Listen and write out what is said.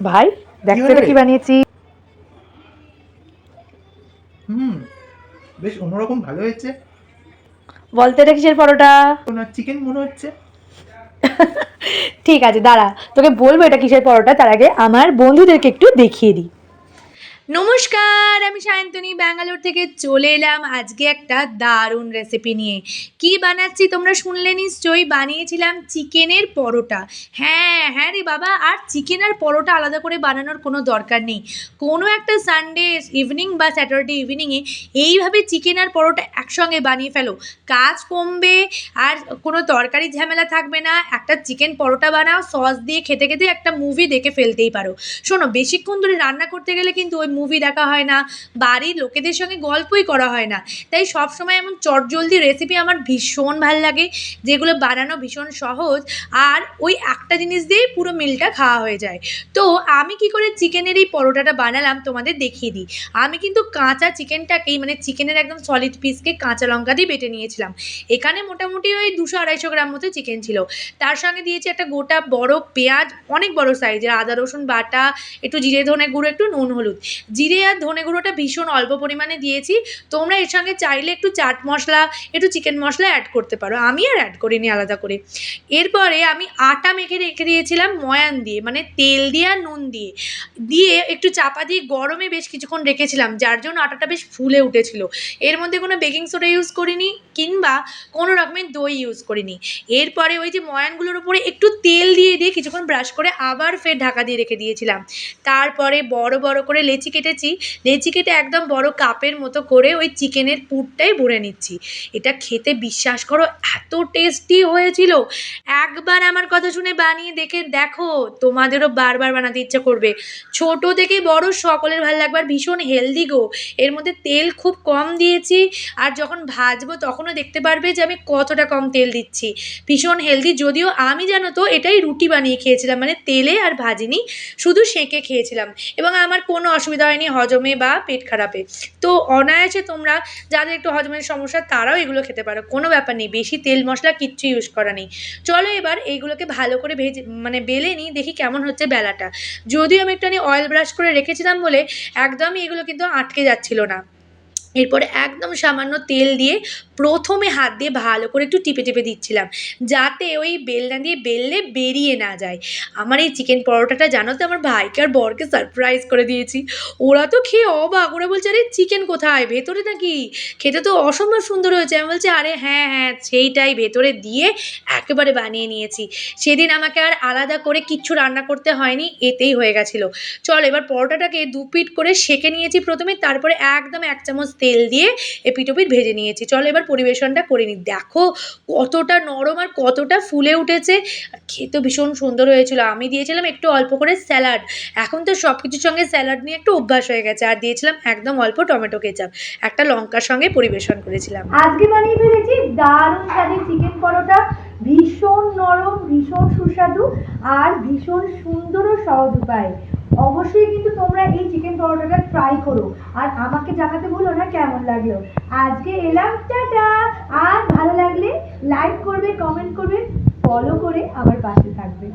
ভাই দেখতে এটা কি বানিয়েছি। হুম বেশ অন্যরকম ভালো হয়েছে। বলতে এটা কিসের পরোটা? চিকেন মনে হচ্ছে। ঠিক আছে দাঁড়া তোকে বলব এটা কিসের পরোটা তার আগে আমার বন্ধুদেরকে একটু দেখিয়ে দিই। নমস্কার, আমি সায়ন্তনী ব্যাঙ্গালোর থেকে চলে এলাম আজকে একটা দারুণ রেসিপি নিয়ে। কি বানাচ্ছি তোমরা শুনলে নিশ্চয়ই? বানিয়েছিলাম চিকেনের পরোটা। হ্যাঁ হ্যাঁ রে বাবা, আর চিকেন আর পরোটা আলাদা করে বানানোর কোনো দরকার নেই। কোনো একটা সানডে ইভিনিং বা স্যাটারডে ইভিনিংয়ে এইভাবে চিকেন আর পরোটা একসঙ্গে বানিয়ে ফেলো। কাজ কমবে, আর কোনো তরকারি ঝামেলা থাকবে না। একটা চিকেন পরোটা বানাও, সস দিয়ে খেতে খেতে একটা মুভি দেখে ফেলতেই পারো। শোনো, বেশিক্ষণ ধরে রান্না করতে গেলে কিন্তু ওই মুভি দেখা হয় না, বাড়ির লোকেদের সঙ্গে গল্পই করা হয় না। তাই সবসময় এমন চটজলদি রেসিপি আমার ভীষণ ভালো লাগে, যেগুলো বানানো ভীষণ সহজ, আর ওই একটা জিনিস দিয়েই পুরো মিলটা খাওয়া হয়ে যায়। তো আমি কি করে চিকেনের এই পরোটাটা বানালাম তোমাদের দেখিয়ে দিই। আমি কিন্তু কাঁচা চিকেনটাকেই মানে চিকেনের একদম সলিড পিসকে কাঁচা লঙ্কা দিয়ে বেটে নিয়েছিলাম। এখানে মোটামুটি ওই দুশো আড়াইশো গ্রাম মতো চিকেন ছিল। তার সঙ্গে দিয়েছি একটা গোটা বড় পেঁয়াজ, অনেক বড় সাইজের আদা রসুন বাটা, একটু জিরে ধনে গুঁড়ো, একটু নুন হলুদ। জিরে আর ধনে গুঁড়োটা ভীষণ অল্প পরিমাণে দিয়েছি। তোমরা এর সঙ্গে চাইলে একটু চাট মশলা, একটু চিকেন মশলা অ্যাড করতে পারো। আমি আর অ্যাড করিনি আলাদা করে। এরপরে আমি আটা মেখে রেখে দিয়েছিলাম ময়ান দিয়ে মানে তেল দিয়ে আর নুন দিয়ে। দিয়ে একটু চাপা দিয়ে গরমে বেশ কিছুক্ষণ রেখেছিলাম, যার জন্য আটাটা বেশ ফুলে উঠেছিল। এর মধ্যে কোনো বেকিং সোডা ইউজ করিনি, কিংবা কোনো রকমের দই ইউজ করিনি। এরপরে ওই যে ময়ানগুলোর উপরে একটু তেল দিয়ে দিয়ে কিছুক্ষণ ব্রাশ করে আবার ফের ঢাকা দিয়ে রেখে দিয়েছিলাম। তারপরে বড় বড় করে লেচি কেটেছি, লেচি কেটে একদম বড় কাপের মতো করে ওই চিকেনের পুরটাই ভরে নিচ্ছি। এটা খেতে বিশ্বাস করো, এত টেস্টি হয়েছিল। একবার আমার কথা শুনে বানিয়ে দেখে দেখো, তোমাদেরও বারবার বানাতে ইচ্ছা করবে। ছোট থেকে বড় সকলের ভালো লাগবে আর ভীষণ হেলদি গো। এর মধ্যে তেল খুব কম দিয়েছি, আর যখন ভাজবো তখনও দেখতে পারবে যে আমি কতটা কম তেল দিচ্ছি। ভীষণ হেলদি যদিও আমি জানো তো এটাই রুটি বানিয়ে খেয়েছিলাম মানে তেলে আর ভাজিনি, শুধু সেঁকে খেয়েছিলাম। এবং আমার কোনো অসুবিধা হয়নি হজমে বা পেট খারাপে। তো অনায়াসে তোমরা যাদের একটু হজমের সমস্যা, তারাও এগুলো খেতে পারো। কোনো ব্যাপার নেই, বেশি তেল মশলা কিচ্ছু ইউজ করা নেই। চলো এবার এইগুলোকে ভালো করে ভেজে মানে বেলে নিই, দেখি কেমন হচ্ছে বেলাটা। যদিও আমি একটুখানি অয়েল ব্রাশ করে রেখেছিলাম বলে, একদমই এগুলো কিন্তু আটকে যাচ্ছিল না। এরপরে একদম সামান্য তেল দিয়ে প্রথমে হাত দিয়ে ভালো করে একটু টিপে টিপে দিচ্ছিলাম, যাতে ওই বেলনা দিয়ে বেললে বেরিয়ে না যায়। আমার এই চিকেন পরোটাটা জানো তো আমার ভাইকে আর বরকে সারপ্রাইজ করে দিয়েছি। ওরা তো খেয়ে অবাক, ওরা বলছে, আরে চিকেন কোথায়? ভেতরে নাকি? খেতে তো অসম্ভব সুন্দর হয়েছে। আমি বলছি, আরে হ্যাঁ হ্যাঁ সেইটাই ভেতরে দিয়ে একেবারে বানিয়ে নিয়েছি। সেদিন আমাকে আর আলাদা করে কিচ্ছু রান্না করতে হয়নি, এতেই হয়ে গেছিল। চল, এবার পরোটাটাকে দু পিট করে সেঁকে নিয়েছি প্রথমে, তারপরে একদম এক চামচ তেল দিয়ে এপিট ওপিট ভেজে নিয়েছি। চলো এবার পরিবেশনটা করে নিই। দেখো কতটা নরম আর কতটা ফুলে উঠেছে। খেতে ভীষণ সুন্দর হয়েছিল। আমি দিয়েছিলাম একটু অল্প করে স্যালাড। এখন তো সব কিছুর সঙ্গে স্যালাড নিয়ে একটু অভ্যাস হয়ে গেছে। আর দিয়েছিলাম একদম অল্প টমেটো কেচাপ। একটা লঙ্কার সঙ্গে পরিবেশন করেছিলাম। আজকে বানিয়ে ফেলেছি দারুণ স্বাদের চিকেন পরোটা। ভীষণ নরম, ভীষণ সুস্বাদু আর ভীষণ সুন্দর ও সহজ উপায়। অবশ্যই কিন্তু তোমরা এই চিকেন পরোটাটা ট্রাই করো। আর আমাকে জানাতে ভুলো না কেমন লাগল। আজকে এলাম, টাটা! আর ভালো লাগলে লাইক করবে কমেন্ট করবে ফলো করে আমার পাশে থাকবে।